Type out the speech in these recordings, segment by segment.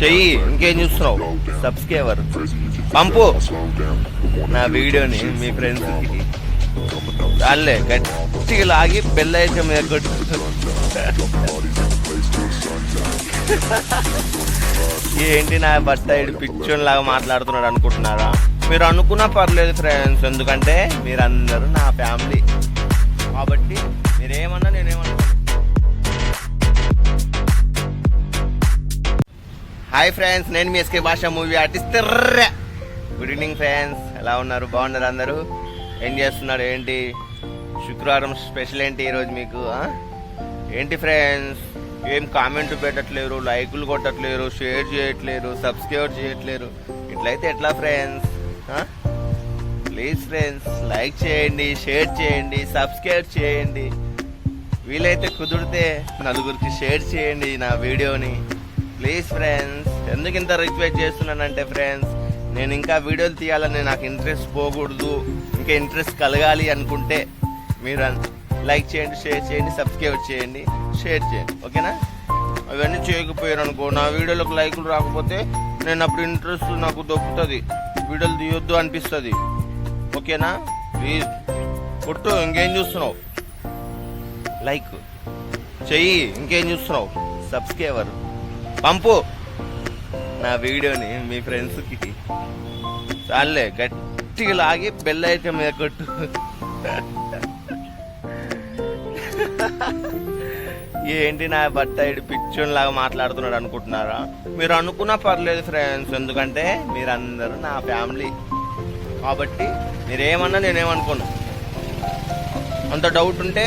చెయ్యి ఇంకేం చూస్తున్నావు? సబ్స్క్రైబర్ పంపు. నా వీడియోని మీ ఫ్రెండ్స్కి చాలే గట్టిగా లాగి బెల్ అయితే మీద కొట్టు. ఏంటి నా భర్త ఇడు పిచ్చోన్ లాగా మాట్లాడుతున్నాడు అనుకుంటున్నారా? మీరు అనుకున్నా పర్లేదు ఫ్రెండ్స్ ఎందుకంటే మీరందరూ నా ఫ్యామిలీ కాబట్టి మీరేమన్నా హాయ్ ఫ్రెండ్స్ నేను మీ ఎస్కే భాష movie artist good evening friends ఎలా ఉన్నారు? బాగున్నారు అందరూ? ఏం చేస్తున్నారు? ఏంటి? శుక్రవారం స్పెషల్ ఏంటి ఈరోజు మీకు ఏంటి ఫ్రెండ్స్ ఏం కామెంట్ పెట్టట్లేరు లైకులు కొట్టట్లేరు షేర్ చేయట్లేరు సబ్స్క్రైబ్ చేయట్లేరు. ఇట్లయితే ఎట్లా ఫ్రెండ్స్ ప్లీజ్ ఫ్రెండ్స్ లైక్ చేయండి షేర్ చేయండి సబ్స్క్రైబ్ చేయండి. వీలైతే కుదిరితే నలుగురికి షేర్ చేయండి నా వీడియోని ప్లీజ్ ఫ్రెండ్స్ ఎందుకు ఇంత రిక్వెస్ట్ చేస్తున్నానంటే ఫ్రెండ్స్ నేను ఇంకా వీడియోలు తీయాలని నాకు ఇంట్రెస్ట్ పోకూడదు. ఇంకా ఇంట్రెస్ట్ కలగాలి అనుకుంటే మీరు లైక్ చేయండి షేర్ చేయండి సబ్స్క్రైబ్ చేయండి షేర్ చేయండి. ఓకేనా? అవన్నీ చేయకపోయారు అనుకో. నా వీడియోలకు లైకులు రాకపోతే నేను అప్పుడు ఇంట్రెస్ట్ నాకు దొక్కుతుంది వీడియోలు తీయొద్దు అనిపిస్తుంది. ఓకేనా? ప్లీజ్ కొట్టు ఇంకేం చూస్తున్నావు? లైక్ చెయ్యి ఇంకేం చూస్తున్నావు? సబ్స్క్రైబర్ పంపు. నా వీడియోని మీ ఫ్రెండ్స్కి చాలే గట్టిగా లాగి బెల్ అయితే మీద కొట్టు. ఏంటి నా బట్ట ఇడు పిచ్చోన్ లాగా మాట్లాడుతున్నాడు అనుకుంటున్నారా? మీరు అనుకున్నా పర్లేదు ఫ్రెండ్స్ ఎందుకంటే మీరందరూ నా ఫ్యామిలీ. కాబట్టి మీరేమన్నా నేనేమనుకోను. అంత డౌట్ ఉంటే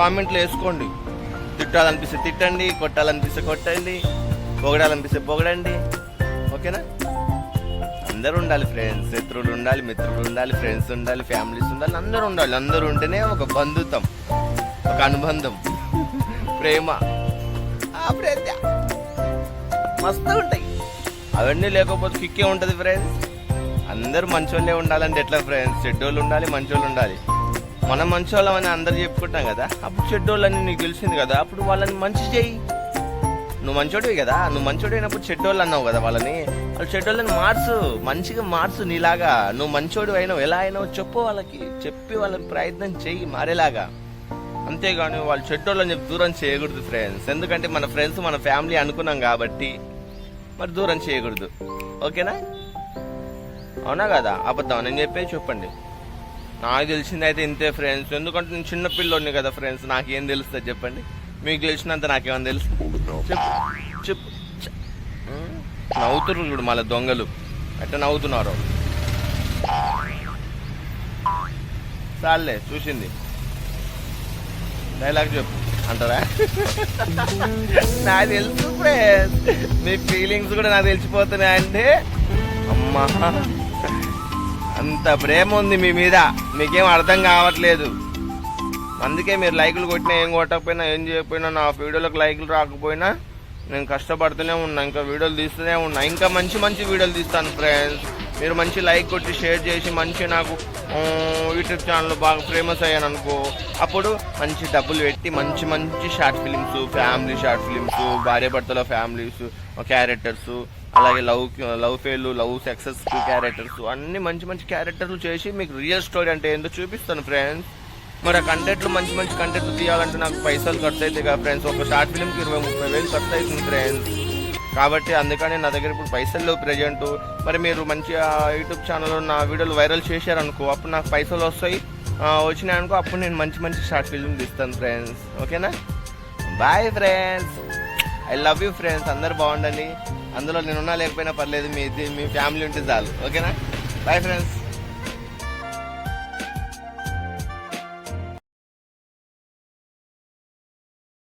కామెంట్లు వేసుకోండి. తిట్టాలనిపిస్తే తిట్టండి కొట్టాలనిపిస్తే కొట్టండి. పొగడాలనిపిస్తే పొగడండి. ఓకేనా? అందరూ ఉండాలి ఫ్రెండ్స్ శత్రువులు ఉండాలి మిత్రులు ఉండాలి ఫ్రెండ్స్ ఉండాలి ఫ్యామిలీస్ ఉండాలి అందరూ ఉండాలి. అందరూ ఉంటేనే ఒక బంధుత్వం ఒక అనుబంధం ప్రేమ ఆ ప్రేమ మస్తు ఉంటాయి. అవన్నీ లేకపోతే కిక్కే ఉంటుంది ఫ్రెండ్స్ అందరూ మంచోళ్ళే ఉండాలంటే ఎట్లా ఫ్రెండ్స్ చెడ్డోళ్ళు ఉండాలి మంచోళ్ళు ఉండాలి. మనం మంచోళ్ళం అని అందరు చెప్పుకుంటాం కదా. అప్పుడు చెడ్డోళ్ళని నీకు తెలిసింది కదా. అప్పుడు వాళ్ళని మంచి చేయి. నువ్వు మంచోడివి కదా నువ్వు మంచోడు అయినప్పుడు చెడ్డోళ్ళు అన్నావు కదా వాళ్ళని. వాళ్ళు చెడ్డోళ్ళని మార్చు మంచిగా మార్చు నీలాగా. నువ్వు మంచోడు అయినావు ఎలా అయినావు చెప్పు వాళ్ళకి. చెప్పి వాళ్ళని ప్రయత్నం చెయ్యి మారేలాగా. అంతేగాని వాళ్ళు చెడ్డోళ్ళని చెప్పి దూరం చేయకూడదు ఫ్రెండ్స్ ఎందుకంటే మన ఫ్రెండ్స్ మన ఫ్యామిలీ అనుకున్నాం కాబట్టి మరి దూరం చేయకూడదు. ఓకేనా? అవునా కదా? అబద్ధం నేను చెప్పేది చెప్పండి. నాకు తెలిసింది అయితే ఇంతే ఫ్రెండ్స్ ఎందుకంటే నేను చిన్నపిల్లోని కదా ఫ్రెండ్స్ నాకేం తెలుస్తుంది చెప్పండి? మీకు తెలిసినంత నాకేమైనా తెలుసు? చెప్పు? నవ్వుతుర్రు చూడు మళ్ళీ దొంగలు. ఎట్లా నవ్వుతున్నారు. చాలే చూసింది. డైలాగ్ చెప్పు. అంటారా? నాకు తెలుసు ఫ్రెండ్స్. మీ ఫీలింగ్స్ కూడా నాకు తెలిసిపోతున్నాయి అంటే అమ్మా. అంత ప్రేమ ఉంది మీ మీద. మీకేం అర్థం కావట్లేదు. అందుకే మీరు లైకులు కొట్టినా ఏం కొట్టకపోయినా ఏం చేయకపోయినా నా వీడియోలకు లైకులు రాకపోయినా నేను కష్టపడుతూనే ఉన్నా ఇంకా వీడియోలు తీస్తూనే ఉన్నా. ఇంకా మంచి మంచి వీడియోలు తీస్తాను ఫ్రెండ్స్ మీరు మంచి లైక్ కొట్టి షేర్ చేసి మంచి నాకు యూట్యూబ్ ఛానల్ బాగా ఫేమస్ అయ్యాను అనుకో అప్పుడు మంచి డబ్బులు పెట్టి మంచి మంచి short films family short films భార్యాభర్తల ఫ్యామిలీస్ క్యారెక్టర్స్ అలాగే love love fail love success characters అన్ని మంచి మంచి క్యారెక్టర్లు చేసి మీకు రియల్ స్టోరీ అంటే ఏందో చూపిస్తాను ఫ్రెండ్స్ మరి ఆ కంటెంట్లు మంచి మంచి కంటెంట్లు తీయాలంటే నాకు పైసలు ఖర్చు అవుతాయి కదా ఫ్రెండ్స్ ఒక షార్ట్ ఫిల్మ్కి ఇరవై ముప్పై వేలు ఖర్చు అవుతుంది ఫ్రెండ్స్ కాబట్టి అందుకని నా దగ్గర ఇప్పుడు పైసలు లేవు ప్రజెంట్ మరి మీరు మంచిగా యూట్యూబ్ ఛానల్లో నా వీడియోలు వైరల్ చేశారనుకో అప్పుడు నాకు పైసలు వస్తాయి. వచ్చినాయనుకో అప్పుడు నేను మంచి మంచి షార్ట్ ఫిల్మ్ తీస్తాను ఫ్రెండ్స్ ఓకేనా? Bye friends I love you friends అందరు బాగుండండి. అందులో నేనున్నా లేకపోయినా పర్లేదు మీ మీ ఫ్యామిలీ ఉంటే చాలు. ఓకేనా? Bye friends